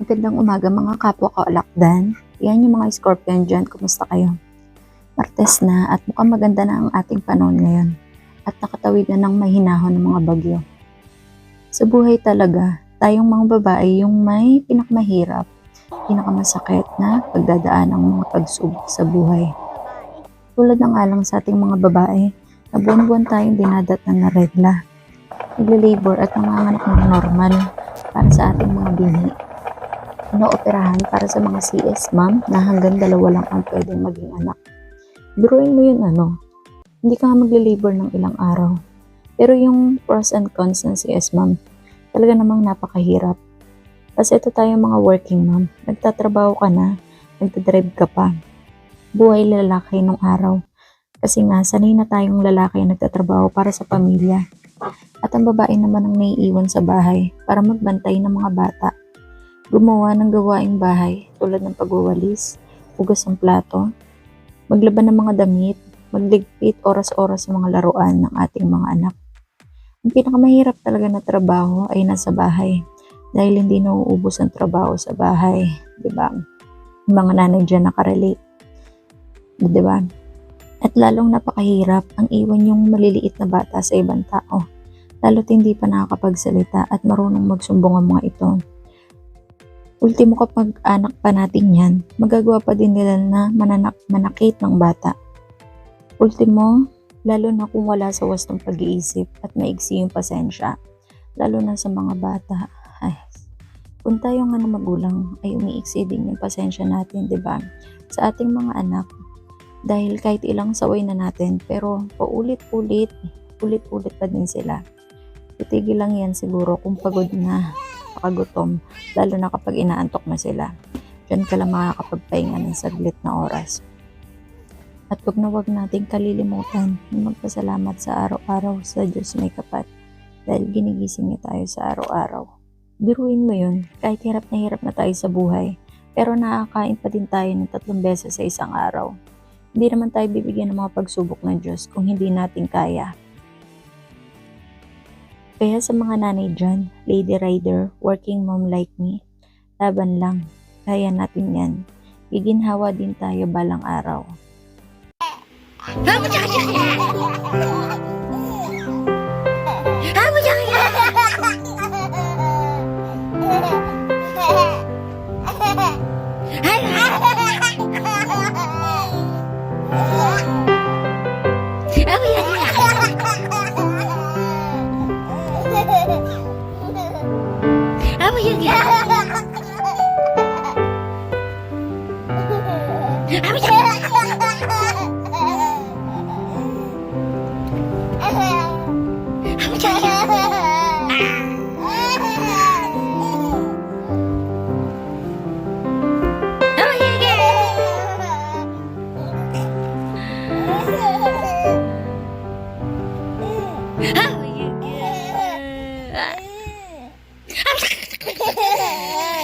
Magandang umaga mga kapwa ko alakdan. Yan yung mga scorpion dyan. Kumusta kayo? Martes na at mukhang maganda na ang ating panahon ngayon. At nakatawid na ng mahinahon ng mga bagyo. Sa buhay talaga, tayong mga babae yung may pinakamahirap, pinakamasakit na pagdadaan ng mga pagsubok sa buhay. Tulad ng alang sa ating mga babae, na buwan-buwan tayong dinadatan na regla. Nagle-labor at nanganganak ng normal para sa ating mga binhi inooperahan para sa mga CS ma'am na hanggang dalawa lang ang pwedeng maging anak. Biruin mo yun ano, hindi ka magle-labor ng ilang araw. Pero yung pros and cons ng CS ma'am, talaga namang napakahirap. Kasi ito tayo mga working ma'am, nagtatrabaho ka na, nagdadrive ka pa. Buhay lalaki nung araw. Kasi nga, sanay na tayong lalaki na nagtatrabaho para sa pamilya. At ang babae naman ang naiiwan sa bahay para magbantay ng mga bata gumawa ng gawaing bahay tulad ng pagwawalis, hugas ng plato, maglaban ng mga damit, magligpit oras-oras sa mga laruan ng ating mga anak. Ang pinakamahirap talaga na trabaho ay nasa bahay dahil hindi nauubos ang trabaho sa bahay, 'di ba? Mga nanay diyan nakarelate. 'Di ba? At lalong napakahirap ang iwan yung maliliit na bata sa ibang tao, lalo't hindi pa nakakapagsalita at marunong magsumbong ang mga ito. Ultimo kapag anak pa natin yan, magagawa pa din nila na mananak manakit ng bata. Ultimo, lalo na kung wala sa wastong pag-iisip at maigsi yung pasensya, lalo na sa mga bata. Ay, kung tayo nga na magulang ay umiiksi din yung pasensya natin, di ba? Sa ating mga anak, dahil kahit ilang saway na natin, pero paulit-ulit, ulit-ulit pa din sila. Titigil lang yan siguro kung pagod na pakagutom, lalo na kapag inaantok na sila. Diyan ka lang makakapagpahinga ng saglit na oras. At huwag na huwag nating kalilimutan na magpasalamat sa araw-araw sa Diyos may kapat dahil ginigising niya tayo sa araw-araw. Biruin mo yun, kahit hirap na hirap na tayo sa buhay, pero nakakain pa din tayo ng tatlong beses sa isang araw. Hindi naman tayo bibigyan ng mga pagsubok ng Diyos kung hindi natin kaya. Kaya sa mga nanay dyan, lady rider, working mom like me, laban lang. Kaya natin yan. Giginhawa din tayo balang araw. Where were you How are you? Yeah.